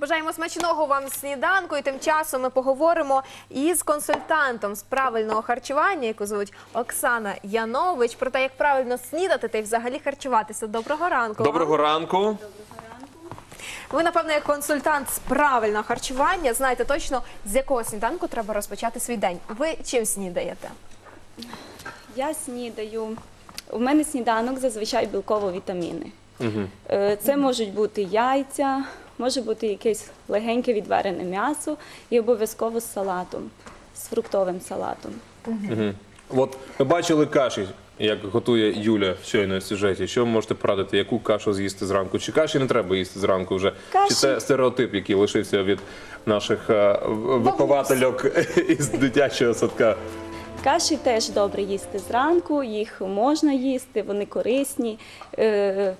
Бажаємо смачного вам сніданку, і тим часом ми поговоримо із консультантом з правильного харчування, яку звуть Оксана Янович, про те, як правильно снідати та й взагалі харчуватися. Доброго ранку. вам. Доброго ранку. Ви, напевно, як консультант з правильного харчування, знаєте точно, з якого сніданку треба розпочати свій день. Ви чим снідаєте? Я снідаю. У мене сніданок зазвичай білково-вітаміни. Е, Це можуть бути яйця, може бути якесь легеньке відварене м'ясо і обов'язково з салатом, з фруктовим салатом. От ми бачили каші, як готує Юля щойно в сюжеті. Що ви можете порадити, яку кашу з'їсти зранку? Чи каші не треба їсти зранку вже? Каші- Чи це стереотип, який лишився від наших е, виховательок із дитячого садка? Каші теж добре їсти зранку, їх можна їсти, вони корисні. Е,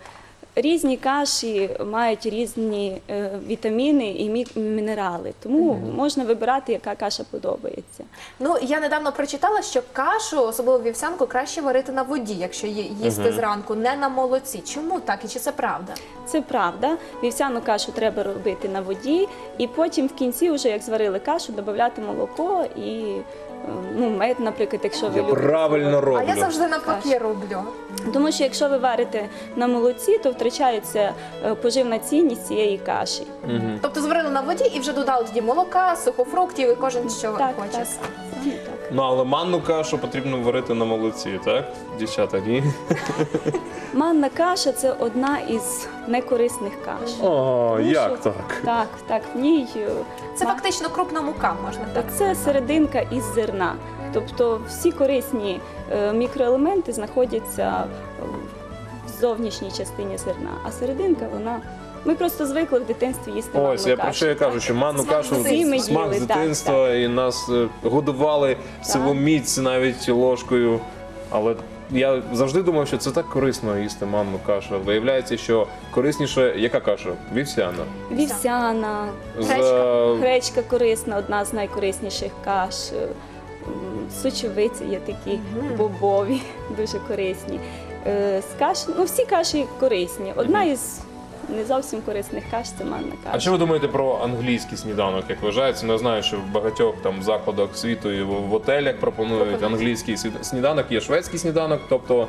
Різні каші мають різні е, вітаміни і мі- мінерали, тому можна вибирати, яка каша подобається. Ну я недавно прочитала, що кашу, особливо вівсянку, краще варити на воді, якщо її їсти зранку, не на молоці. Чому так і чи це правда? Це правда. Вівсяну кашу треба робити на воді, і потім в кінці, вже як зварили кашу, додати молоко і ну, мед, наприклад, якщо ви Я любите. правильно А я завжди навпаки роблю. Тому що якщо ви варите на молоці, то втрачається е, поживна цінність цієї каші. Тобто зварили на воді і вже додали тоді молока, сухофруктів і кожен що Так, хоче. так. Саме так. Ну але манну кашу потрібно варити на молоці, так? Дівчата, ні? Манна каша це одна із некорисних каш. О, Тому як що- так? Так, так, в ній е, Це ма- фактично крупна мука, можна так. це серединка із зерна. Тобто всі корисні е, мікроелементи знаходяться е, в зовнішній частині зерна, а серединка вона. Ми просто звикли в дитинстві їсти манну Ось я кашу. про що я кажу, що манну Смак кашу дитинства. Всі ми смак з так, дитинства, і нас е, годували силоміць навіть ложкою. Але я завжди думав, що це так корисно їсти манну кашу. Виявляється, що корисніше яка каша? Вівсяна. Вівсяна, З Гречка. гречка корисна, одна з найкорисніших каш. Е, м, Сочевиці є такі бобові, дуже корисні. Е, З каш, ну всі каші корисні. Одна із не зовсім корисних каш це манна каша. А що ви думаєте про англійський сніданок? Як вважається? Ну, я знаю, що в багатьох там закладах світу і в, в готелях пропонують англійський свід- сніданок, є шведський сніданок, тобто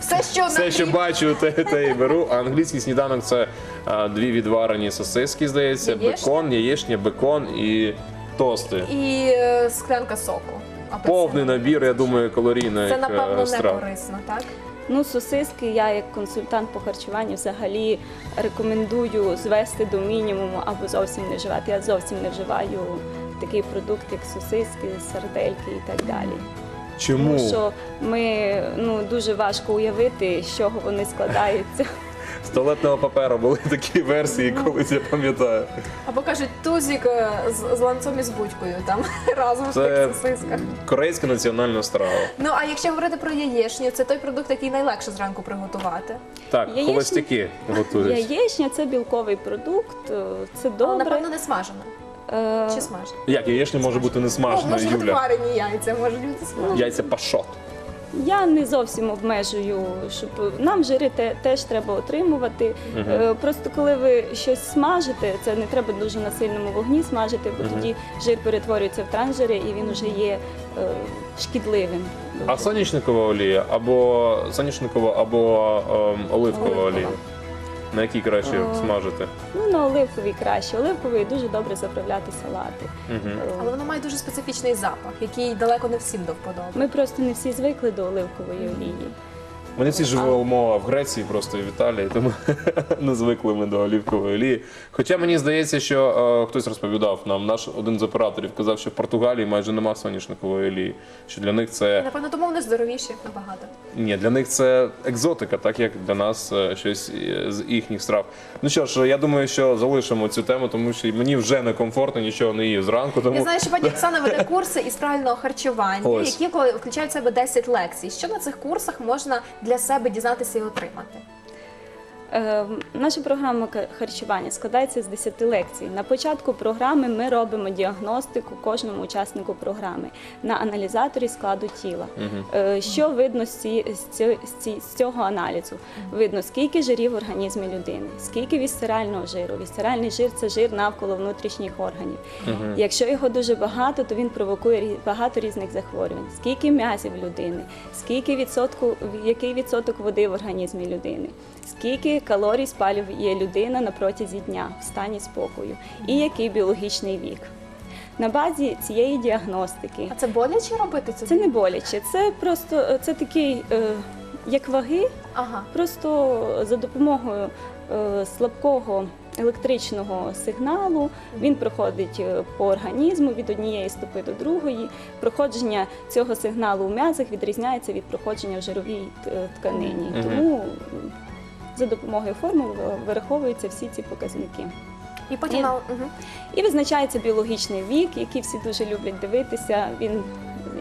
Все, що все, що бачу, те, те і беру. А англійський сніданок це а, дві відварені сосиски, здається, Яєчня? бекон, яєчня, бекон і тости. і е, склянка соку. апельсинового. Повний набір, я думаю, калорійних Це напевно е, не страв. корисно, так? Ну, сосиски я як консультант по харчуванню взагалі рекомендую звести до мінімуму або зовсім не вживати. Я зовсім не вживаю такий продукт, як сосиски, сардельки і так далі. Чому? Тому що ми ну дуже важко уявити, з чого вони складаються. З туалетного паперу були такі версії, колись я пам'ятаю. Або кажуть, тузик е, з, з ланцом і з будькою там разом в тих сосисках. корейська національна страва. Ну а якщо говорити про яєчню, це той продукт, який найлегше зранку приготувати. Так, Яєчня- холостяки готують. Яєчня це білковий продукт, е, це Але, добре. напевно, не смажена. Е, Чи смажена? Як яєчня може бути не Ну, смажена, може бути Юля? варені яйця, можуть бути смажені. Яйця пашот. Я не зовсім обмежую, щоб нам жири те, теж треба отримувати. Угу. Просто коли ви щось смажите, це не треба дуже на сильному вогні смажити, бо тоді жир перетворюється в транжири і він вже є е, шкідливим. А соняшникова олія або соняшникова, або е, Оливкова. олія. На якій краще Е, смажити? Ну на оливковій краще. Оливковий дуже добре заправляти салати. Е, Але воно має дуже специфічний запах, який далеко не всім до вподоби. Ми просто не всі звикли до оливкової олії. Ми не всі живемо в Греції, просто і в Італії, тому не звикли ми до олівкової олії. Хоча мені здається, що е, хтось розповідав нам, наш один з операторів казав, що в Португалії майже нема соняшникової олії. Що для них це Напевно, тому вони здоровіші набагато. ні, для них це екзотика, так як для нас е, щось е, з їхніх страв. Ну що ж, я думаю, що залишимо цю тему, тому що мені вже некомфортно, нічого не їв зранку. Тому Я знаю, що пані Оксана веде курси із правильного харчування, Ось. які коли- включають в себе 10 лекцій. Що на цих курсах можна для себе дізнатися і отримати? Е, Наша програма харчування складається з 10 лекцій. На початку програми ми робимо діагностику кожному учаснику програми на аналізаторі складу тіла. Е, Що видно з, цього аналізу? Видно, скільки жирів в організмі людини, скільки вісцерального жиру. Вісцеральний жир це жир навколо внутрішніх органів. Якщо його дуже багато, то він провокує багато різних захворювань. Скільки м'язів людини, скільки відсотку, який відсоток води в організмі людини, скільки калорій спалює людина на протязі дня в стані спокою, і який біологічний вік. На базі цієї діагностики А це боляче робити це? це не боляче, це просто це такий е, як ваги, Ага. Просто за допомогою е, слабкого електричного сигналу він проходить е, по організму від однієї стопи до другої. Проходження цього сигналу у м'язах відрізняється від проходження в жировій е, тканині. Мгм. Тому за допомогою формул е, вираховуються всі ці показники. І потім І- на-. І визначається біологічний вік, який всі дуже люблять дивитися. Він,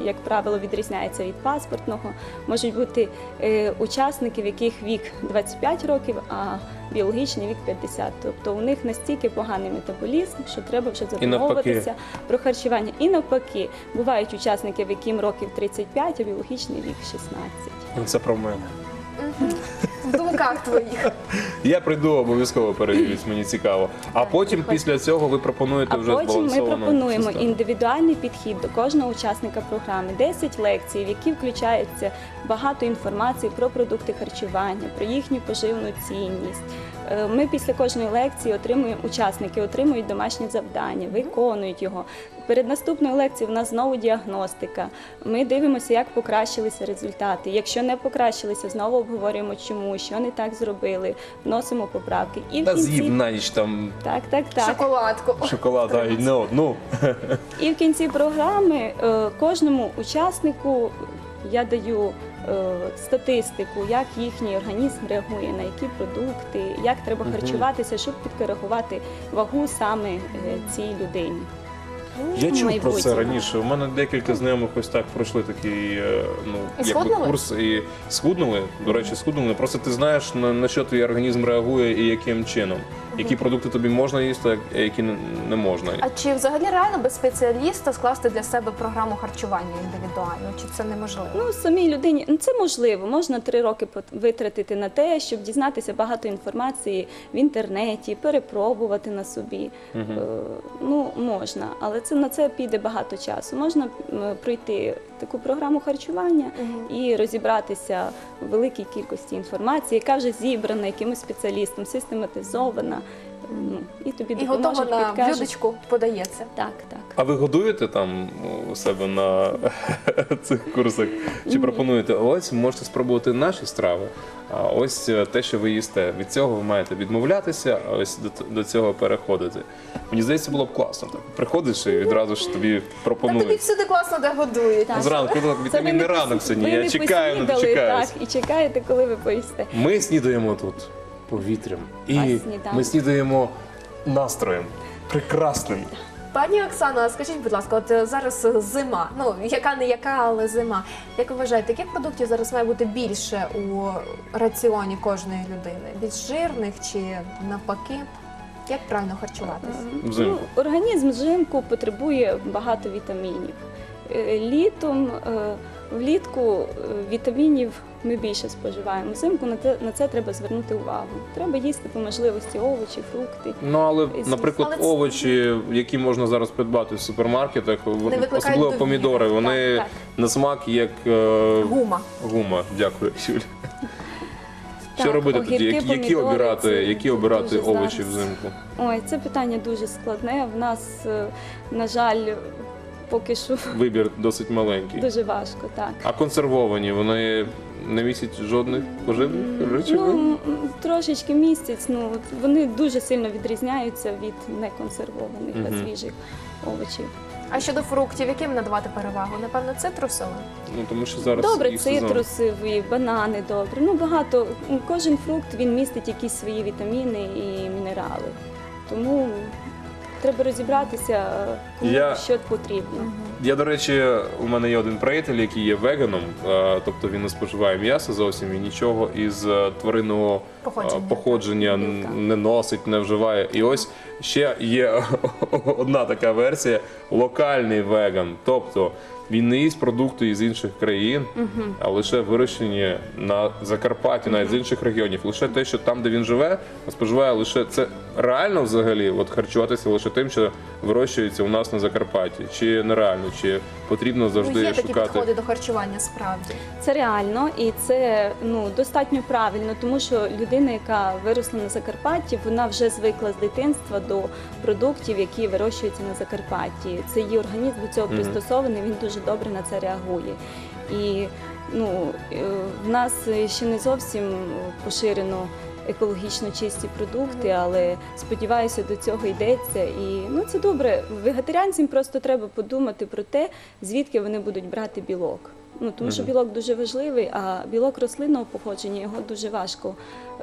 як правило, відрізняється від паспортного. Можуть бути е, учасники, в яких вік 25 років, а біологічний вік 50. Тобто у них настільки поганий метаболізм, що треба вже задумовуватися про харчування. І навпаки, бувають учасники, в яким років 35, а біологічний вік 16. Ну, Це про мене. В думках твоїх. Я прийду обов'язково перевірюсь, мені цікаво. А потім після цього ви пропонуєте А вже потім ми збалансовану пропонуємо систему. індивідуальний підхід до кожного учасника програми, 10 лекцій, в які включаються багато інформації про продукти харчування, про їхню поживну цінність. Е, Ми після кожної лекції отримуємо учасники, отримують домашнє завдання, виконують його. Перед наступною лекцією в нас знову діагностика. Ми дивимося, як покращилися результати. Якщо не покращилися, знову обговорюємо, чому, що не так зробили, вносимо поправки. І в Та з'їв на ніч там так, так, так. Шоколадку. шоколад, а й не. І в кінці програми е, кожному учаснику я даю статистику, як їхній організм реагує на які продукти, як треба харчуватися, щоб підкоригувати вагу саме е, цій людині. Я чув про це раніше. У мене декілька знайомих ось так пройшли такий е, ну, І якби схуднули? курс і схуднули. До речі, схуднули. Просто ти знаєш на, на що твій організм реагує і яким чином. Які продукти тобі можна їсти, а які не, можна. А чи взагалі реально без спеціаліста скласти для себе програму харчування індивідуально? Чи це неможливо? Ну, самій людині ну, це можливо. Можна три роки витратити на те, щоб дізнатися багато інформації в інтернеті, перепробувати на собі. Е, ну, можна, але це на це піде багато часу. Можна пройти таку програму харчування і розібратися великій кількості інформації, яка вже зібрана якимось спеціалістом, систематизована. Ну, і тобі І готово на блюдечку подається. Так, так. А ви годуєте там у себе на цих курсах? Чи пропонуєте? Ось можете спробувати наші страви. А ось е, те, що ви їсте. Від цього ви маєте відмовлятися, а ось до, до цього переходити. Мені здається, було б класно. Так приходиш і відразу ж тобі Та тобі пропонують. всюди класно де годують. Так. Зранку так, Це вітамінний не ранок пос- сьогодні. Я чекаю, не дочекаюсь. Так, і чекаєте, коли ви поїсте. Ми снідаємо тут повітрям. І А сніданок? ми снідаємо настроєм. Прекрасним. Пані Оксано, скажіть, будь ласка, от е, зараз е, зима. Ну яка не яка, але зима. Як ви вважаєте, яких продуктів зараз має бути більше у раціоні кожної людини? Більш жирних чи навпаки? Як правильно харчуватися? Ну, організм взимку потребує багато вітамінів. Е, Літом, е, влітку е, вітамінів ми більше споживаємо. Взимку на це, на це треба звернути увагу. Треба їсти по можливості овочі, фрукти. Ну але, Звісно. наприклад, Але це- овочі, які можна зараз придбати в супермаркетах, викликають особливо довіри. помідори, вони Так, на смак як е, Гума. гума. Дякую, Юль. Що Так, робити тоді? Які, які помідори обирати, це які обирати дуже овочі зараз. взимку? Ой, це питання дуже складне. В нас, е, на жаль, поки що Вибір досить маленький. дуже важко. Так. А консервовані вони не містять жодних поживних речовин? Ну, м, трошечки місяць, ну от вони дуже сильно відрізняються від неконсервованих Мгм. свіжих овочів. А щодо фруктів, яким надавати перевагу? Напевно, цитрусовим? Ну тому що зараз Добре, їх сезон. цитрусові, банани добре. Ну багато. м, Кожен фрукт він містить якісь свої вітаміни і мінерали. Тому треба розібратися, кому Я- що потрібно. Я, до речі, у мене є один приятель, який є веганом, е, тобто він не споживає м'ясо зовсім і нічого із е, тваринного е, Походження. походження н- Білка. не носить, не вживає. І ось ще є одна така версія: локальний веган. Тобто він не їсть продукти із інших країн, а лише вирощені на Закарпатті, навіть з інших регіонів. Лише те, що там, де він живе, споживає лише це реально взагалі, от харчуватися лише тим, що вирощується у нас на Закарпатті, чи нереально, чи потрібно Ну, завжди є такі шукати. підходи до харчування справді. Це реально і це ну достатньо правильно, тому що людина, яка виросла на Закарпатті, вона вже звикла з дитинства до продуктів, які вирощуються на Закарпатті. Це її організм до цього пристосований, він дуже добре на це реагує. І ну е, в нас ще не зовсім поширено. Екологічно чисті продукти, але сподіваюся, до цього йдеться. І ну це добре. Вегетаріанцям просто треба подумати про те, звідки вони будуть брати білок. Ну тому що білок дуже важливий, а білок рослинного походження його дуже важко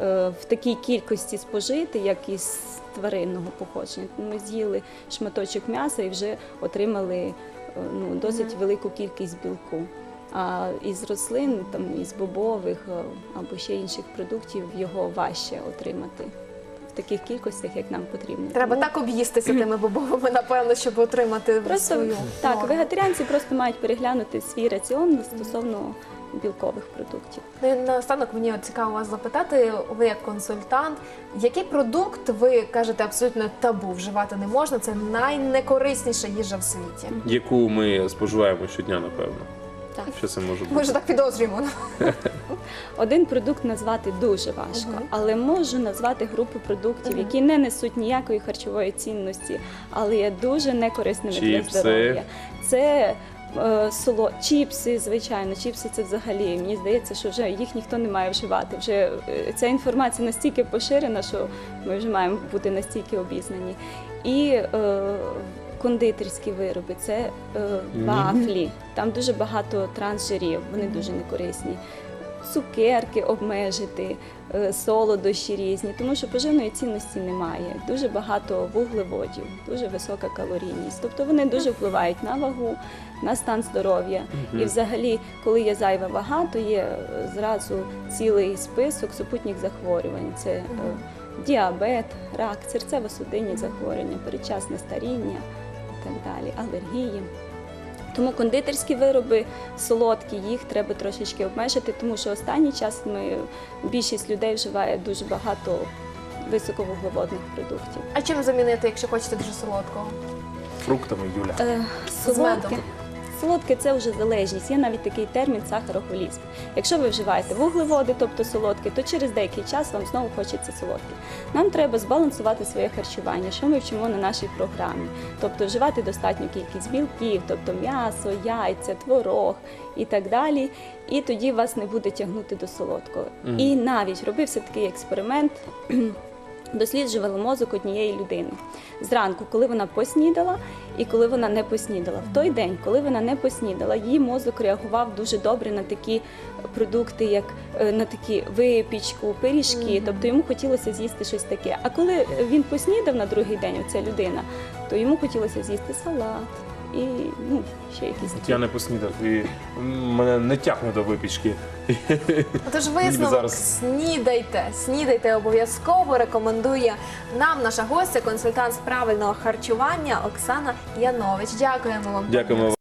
е, в такій кількості спожити, як і з тваринного походження. Ми з'їли шматочок м'яса і вже отримали е, ну, досить велику кількість білку. А із рослин, там із бобових е, або ще інших продуктів його важче отримати в таких кількостях, як нам потрібно. Треба Тому- так об'їстися тими бобовими, напевно, щоб отримати Просто свою так, норму. вегетаріанці просто мають переглянути свій раціон стосовно білкових продуктів. Ну і наостанок мені цікаво вас запитати, ви як консультант, який продукт ви кажете абсолютно табу вживати не можна? Це найнекорисніша їжа в світі. Яку ми споживаємо щодня, напевно. Так. Що це може бути? Ми ж так підозрюємо. Один продукт назвати дуже важко, Мгм. але можу назвати групу продуктів, які не несуть ніякої харчової цінності, але є дуже некорисними Чіпси. для здоров'я. Це е, соло, чіпси, звичайно, чіпси це взагалі. Мені здається, що вже їх ніхто не має вживати. Вже е, ця інформація настільки поширена, що ми вже маємо бути настільки обізнані. І е, кондитерські вироби, це е, вафлі. Там дуже багато трансжирів, вони дуже некорисні. Цукерки обмежити, е, солодощі різні, тому що поживної цінності немає. Дуже багато вуглеводів, дуже висока калорійність. Тобто вони дуже впливають на вагу, на стан здоров'я. І взагалі, коли є зайва вага, то є е, зразу цілий список супутніх захворювань. Це е, діабет, рак, серцево-судинні захворювання, передчасне старіння так далі, алергії. Тому кондитерські вироби солодкі, їх треба трошечки обмежити, тому що останній час ми більшість людей вживає дуже багато високовуглеводних продуктів. А чим замінити, якщо хочете дуже солодкого? Фруктами, Юля. Е, З медом. Солодке це вже залежність. Є навіть такий термін сахароголізм. Якщо ви вживаєте вуглеводи, тобто солодке, то через деякий час вам знову хочеться солодке. Нам треба збалансувати своє харчування, що ми вчимо на нашій програмі. Тобто вживати достатню кількість білків, тобто м'ясо, яйця, творог і так далі. І тоді вас не буде тягнути до солодкого. Мгм. І навіть робився такий експеримент. Досліджували мозок однієї людини зранку, коли вона поснідала, і коли вона не поснідала. В той день, коли вона не поснідала, її мозок реагував дуже добре на такі продукти, як е, на такі випічку, пиріжки. Тобто йому хотілося з'їсти щось таке. А коли він поснідав на другий день, оця людина, то йому хотілося з'їсти салат і ну ще якісь От такі. я не поснідав і мене не тягне до випічки. Тож висновок зараз. снідайте, снідайте обов'язково. Рекомендує нам наша гостя, консультант з правильного харчування Оксана Янович. Дякуємо вам. Дякуємо.